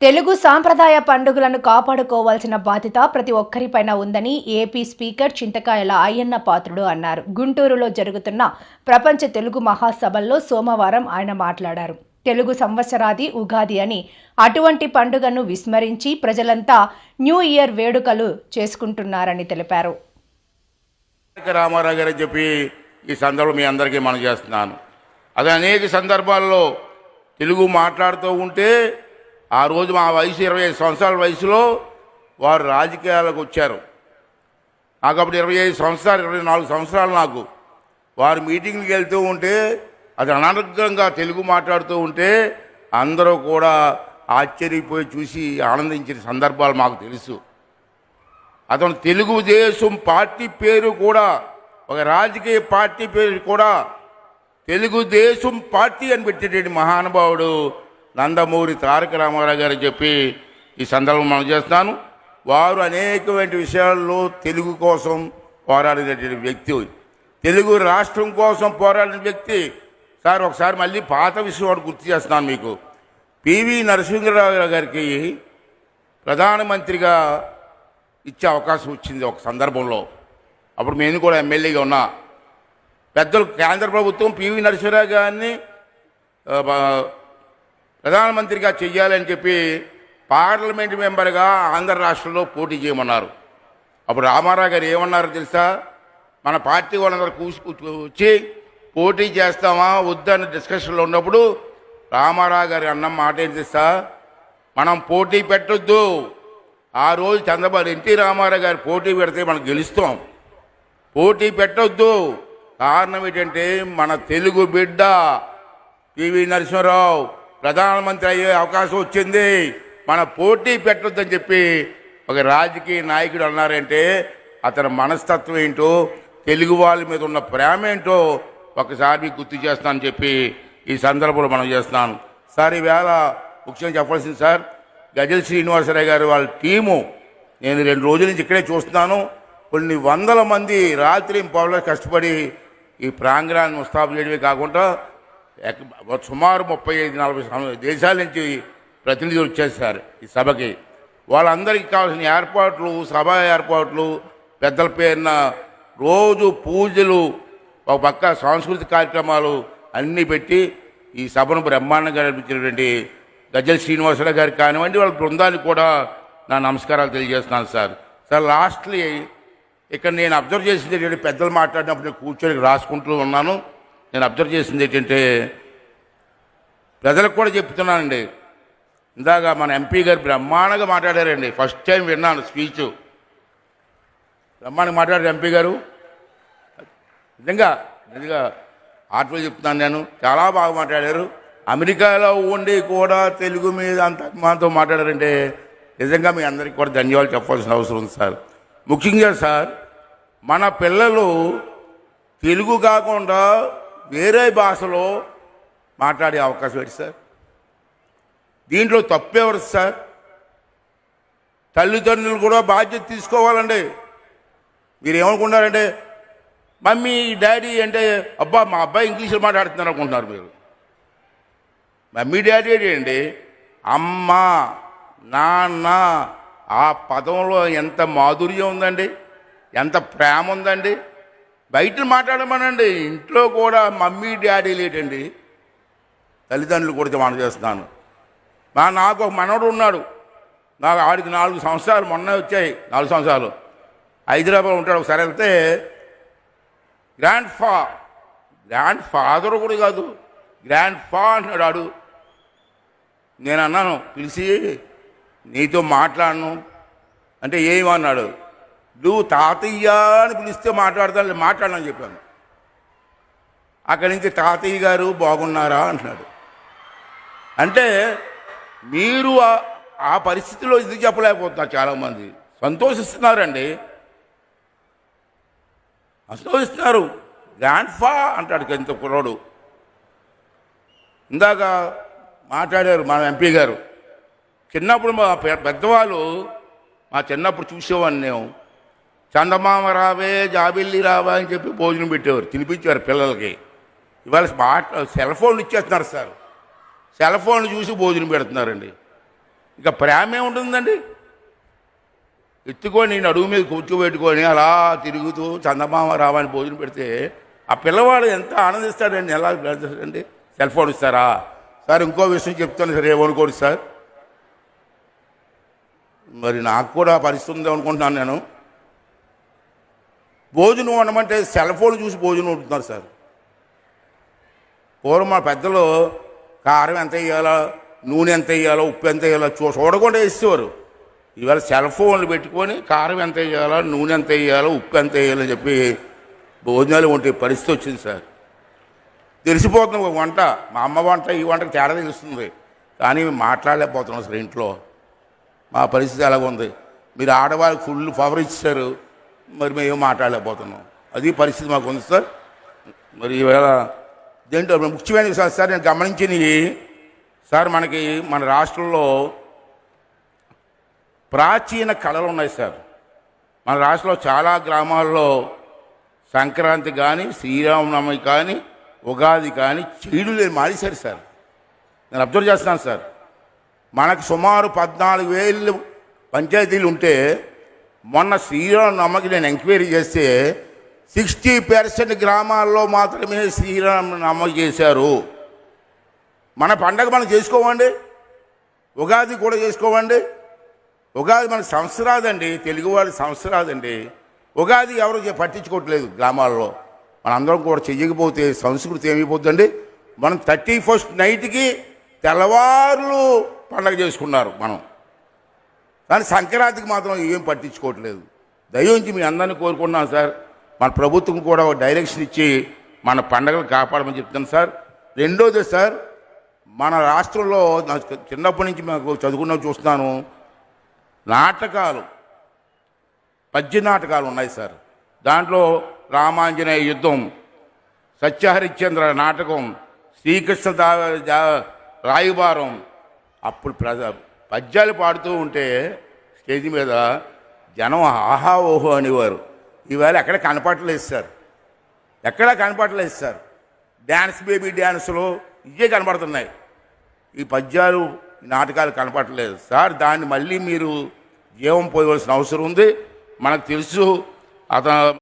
తెలుగు సాంప్రదాయ పండుగలను కాపాడుకోవాల్సిన బాధ్యత ప్రతి ఒక్కరిపైన ఉందని ఏపీ స్పీకర్ చింతకాయల అయ్యన్న పాత్రుడు అన్నారు. గుంటూరులో జరుగుతున్న ప్రపంచ తెలుగు మహాసభల్లో సోమవారం ఆయన మాట్లాడారు. తెలుగు సంవత్సరాది ఉగాది అని అటువంటి పండుగను విస్మరించి ప్రజలంతా న్యూ ఇయర్ వేడుకలు చేసుకుంటున్నారని తెలిపారు. రామారావు గారు చెప్పి ఈ సందర్భం మీ అందరికీ మనం చేస్తున్నాను. అది అనేక సందర్భాల్లో తెలుగు మాట్లాడుతూ ఉంటే ఆ రోజు మా వయసు ఇరవై ఐదు సంవత్సరాల వయసులో వారు రాజకీయాలకు వచ్చారు. నాకు అప్పుడు ఇరవై ఐదు సంవత్సరాలు ఇరవై నాలుగు సంవత్సరాలు నాకు. వారు మీటింగ్కి వెళ్తూ ఉంటే అది అనారోగ్యంగా తెలుగు మాట్లాడుతూ ఉంటే అందరూ కూడా ఆశ్చర్యపోయి చూసి ఆనందించిన సందర్భాలు మాకు తెలుసు. అతను తెలుగుదేశం పార్టీ పేరు కూడా ఒక రాజకీయ పార్టీ పేరు కూడా తెలుగుదేశం పార్టీ అని పెట్టేటువంటి మహానుభావుడు నందమూరి తారక రామారావు గారు చెప్పి ఈ సందర్భం మనం చేస్తున్నాను. వారు అనేకమైన విషయాల్లో తెలుగు కోసం పోరాడినటువంటి వ్యక్తి తెలుగు రాష్ట్రం కోసం పోరాడిన వ్యక్తి. సార్ ఒకసారి మళ్ళీ పాత విషయం ఒకటి గుర్తు చేస్తున్నాను మీకు. పివి నరసింహరావు గారికి ప్రధానమంత్రిగా ఇచ్చే అవకాశం వచ్చింది ఒక సందర్భంలో. అప్పుడు నేను కూడా ఎమ్మెల్యేగా ఉన్నా. పెద్దలు కేంద్ర ప్రభుత్వం పివి నరసింహరావు గారిని ప్రధానమంత్రిగా చెయ్యాలని చెప్పి పార్లమెంట్ మెంబర్గా ఆంధ్ర రాష్ట్రంలో పోటీ చేయమన్నారు. అప్పుడు రామారావు గారు ఏమన్నారో తెలుసా? మన పార్టీ వాళ్ళందరూ కూసి వచ్చి పోటీ చేస్తామా వద్దని డిస్కషన్లో ఉన్నప్పుడు రామారావు గారి అన్న మాట ఏం తెలుసా? మనం పోటీ పెట్టొద్దు. ఆ రోజు చంద్రబాబు ఎన్టీ రామారావు గారు పోటీ పెడితే మనం గెలుస్తాం. పోటీ పెట్టొద్దు. కారణం ఏంటంటే మన తెలుగు బిడ్డ పివి నరసింహరావు. ప్రధానమంత్రి అయ్యే అవకాశం వచ్చింది. మన పోటీ పెట్టొద్దని చెప్పి ఒక రాజకీయ నాయకుడు అన్నారంటే అతని మనస్తత్వం ఏంటో తెలుగు వాళ్ళ మీద ఉన్న ప్రేమ ఏంటో ఒకసారి మీకు గుర్తు చేస్తానని చెప్పి ఈ సందర్భంలో మనం చేస్తున్నాను. సార్ ఈవేళ ముఖ్యంగా చెప్పాల్సింది సార్ గజల్ శ్రీనివాసరావు గారు వాళ్ళ టీము నేను రెండు రోజుల నుంచి ఇక్కడే చూస్తున్నాను. కొన్ని వందల మంది రాత్రి పౌరులు కష్టపడి ఈ ప్రాంగణాన్ని ముస్తాబు చేయడమే కాకుండా సుమారు ముప్పై ఐదు నలభై దేశాల నుంచి ప్రతినిధులు వచ్చేసారు ఈ సభకి. వాళ్ళందరికీ కావాల్సిన ఏర్పాట్లు సభ ఏర్పాట్లు పెద్దల పేరున రోజు పూజలు ఒక పక్క సాంస్కృతిక కార్యక్రమాలు అన్నీ పెట్టి ఈ సభను బ్రహ్మాండంగా నడిపించినటువంటి గజ్జల శ్రీనివాసరావు గారికి కానివ్వండి వాళ్ళ బృందానికి కూడా నా నమస్కారాలు తెలియజేస్తున్నాను సార్. సార్ లాస్ట్లీ ఇక్కడ నేను అబ్జర్వ్ చేసింది పెద్దలు మాట్లాడినప్పుడు నేను కూర్చొని రాసుకుంటూ ఉన్నాను. నేను అబ్జర్వ్ చేసింది ఏంటంటే ప్రజలకు కూడా చెప్తున్నానండి. ఇందాక మన ఎంపీ గారు బ్రహ్మాండంగా మాట్లాడారండి. ఫస్ట్ టైం విన్నాను స్పీచ్. బ్రహ్మాండంగా మాట్లాడారు ఎంపీ గారు. నిజంగా నిజంగా ఆటలు చెప్తున్నాను నేను. చాలా బాగా మాట్లాడారు. అమెరికాలో ఉండి కూడా తెలుగు మీద అంత అభిమానంతో మాట్లాడారంటే నిజంగా మీ అందరికీ కూడా ధన్యవాదాలు చెప్పాల్సిన అవసరం ఉంది సార్. ముఖ్యంగా సార్ మన పిల్లలు తెలుగు కాకుండా వేరే భాషలో మాట్లాడే అవకాశం ఏంటి సార్? దీంట్లో తప్పెవరు సార్? తల్లిదండ్రులు కూడా బాధ్యత తీసుకోవాలండి. మీరు ఏమనుకున్నారంటే మమ్మీ డాడీ అంటే అబ్బా మా అబ్బాయి ఇంగ్లీష్లో మాట్లాడుతున్నారు అనుకుంటున్నారు మీరు. మమ్మీ డాడీ ఏంటి? అమ్మ నాన్న ఆ పదంలో ఎంత మాధుర్యం ఉందండి? ఎంత ప్రేమ ఉందండి? బయట మాట్లాడమనండి. ఇంట్లో కూడా మమ్మీ డాడీ లేటండి తల్లిదండ్రులు కూడా మనం చేస్తున్నాను. మా నాకు ఒక మనవడు ఉన్నాడు. నాకు ఆడికి నాలుగు సంవత్సరాలు మొన్న వచ్చాయి. నాలుగు సంవత్సరాలు. హైదరాబాద్ ఉంటాడు ఒకసారి వెళ్తే గ్రాండ్ ఫా గ్రాండ్ ఫాదర్ కూడా కాదు. గ్రాండ్ ఫా అంటున్నాడు ఆడు. నేను అన్నాను పిలిచి నీతో మాట్లాడను. అంటే ఏమన్నాడు? నువ్వు తాతయ్య అని పిలిస్తే మాట్లాడతాను మాట్లాడాలని చెప్పాను. అక్కడి నుంచి తాతయ్య గారు బాగున్నారా అంటున్నాడు. అంటే మీరు ఆ- పరిస్థితిలో ఇది చెప్పలేకపోతున్నారు చాలామంది? సంతోషిస్తున్నారండి. సంతోషిస్తున్నారు. గ్రాండ్ ఫా అంటాడు ఇంత కుర్రాడు. ఇందాక మాట్లాడారు మన ఎంపీ గారు. చిన్నప్పుడు మా పెద్దవాళ్ళు మా చిన్నప్పుడు చూసేవాడిని నేను. చందమామ రావే జాబిల్లి రావా అని చెప్పి భోజనం పెట్టేవారు తినిపించేవారు పిల్లలకి. ఇవాళ స్మార్ట్ సెల్ ఫోన్లు ఇచ్చేస్తున్నారు సార్. సెల్ ఫోన్లు చూసి భోజనం పెడుతున్నారండి. ఇక ప్రేమ ఏముంటుందండి? ఎత్తుకొని నడుము మీద కూర్చోబెట్టుకొని అలా తిరుగుతూ చందమామ రావని భోజనం పెడితే ఆ పిల్లవాడు ఎంత ఆనందిస్తాడండి ఎలా పెడతాడండి? సెల్ ఫోన్ ఇస్తారా? సార్ ఇంకో విషయం చెప్తాను సార్ ఏమనుకోండి సార్? మరి నాకు కూడా పరిస్థితి ఉంది అనుకుంటున్నాను నేను. భోజనం వండమంటే సెల్ ఫోన్ చూసి భోజనం వండుతున్నారు సార్. పూర్వం మా పెద్దలు కారం ఎంత వేయాలో నూనె ఎంత వేయాలో ఉప్పు ఎంత వేయాలో చూ చూడకుండా వేసేవారు. ఇవాళ సెల్ ఫోన్లు పెట్టుకొని కారం ఎంత వేయాలో నూనె ఎంత వేయాలో ఉప్పు ఎంత వేయాలో చెప్పి భోజనాలు వంటి పరిస్థితి వచ్చింది సార్. తెలిసిపోతుంది ఒక వంట మా అమ్మ వంట ఈ వంటకి తేడా తెలుస్తుంది. కానీ మేము మాట్లాడలేకపోతున్నాం సార్ ఇంట్లో. మా పరిస్థితి ఎలాగ ఉంది మీరు ఆడవాళ్ళకి ఫుల్ పవర్ ఇచ్చారు మరి మేము మాట్లాడలేకపోతున్నాం. అది పరిస్థితి మాకు ఉంది సార్. మరి ఈవేళ దేంట్లో ముఖ్యమైన విషయాలు సార్ నేను గమనించినవి సార్ మనకి మన రాష్ట్రంలో ప్రాచీన కళలు ఉన్నాయి సార్. మన రాష్ట్రంలో చాలా గ్రామాల్లో సంక్రాంతి కానీ శ్రీరామనవమి కానీ ఉగాది కానీ చెడు లేని మానేశారు సార్. నేను అబ్జర్వ్ చేస్తున్నాను సార్. మనకు సుమారు పద్నాలుగు వేలు పంచాయతీలు ఉంటే మొన్న శ్రీరామనవమికి నేను ఎంక్వైరీ చేస్తే సిక్స్టీ పర్సెంట్ గ్రామాల్లో మాత్రమే శ్రీరామనవమి చేశారు. మన పండగ మనం చేసుకోవండి ఉగాది కూడా చేసుకోవండి ఉగాది మన సంవత్సరాదండి. తెలుగువాడి సంవత్సరాదండి. ఉగాది ఎవరు పట్టించుకోవట్లేదు గ్రామాల్లో. మనందరం కూడా చెయ్యకపోతే సంస్కృతి ఏమైపోతుందండి మనం థర్టీ ఫస్ట్ నైట్కి తెల్లవారులు పండగ చేసుకున్నారు మనం. కానీ సంక్రాంతికి మాత్రం ఏం పట్టించుకోవట్లేదు. దయించి మీ అందరినీ కోరుకుంటున్నాను సార్. మన ప్రభుత్వం కూడా ఒక డైరెక్షన్ ఇచ్చి మన పండగలు కాపాడమని చెప్తాను సార్. రెండోది సార్ మన రాష్ట్రంలో చిన్నప్పటి నుంచి మాకు చదువుకున్న చూస్తున్నాను. నాటకాలు పద్య నాటకాలు ఉన్నాయి సార్. దాంట్లో రామాంజనేయ యుద్ధం సత్యహరిశ్చంద్ర నాటకం శ్రీకృష్ణ దా దా- రాయబారం అప్పుడు ప్రజ పద్యాలు పాడుతూ ఉంటే స్టేజ్ మీద జనం ఆహా ఓహో అనేవారు. ఈవేళ ఎక్కడ కనపడలేదు సార్. ఎక్కడ కనపడలేదు సార్. డ్యాన్స్ బేబీ డ్యాన్సులు ఇవే కనపడుతున్నాయి. ఈ పద్యాలు నాటకాలు కనపడలేదు సార్. దాన్ని మళ్ళీ మీరు జీవం పోయవలసిన అవసరం ఉంది. మనకు తెలుసు అతను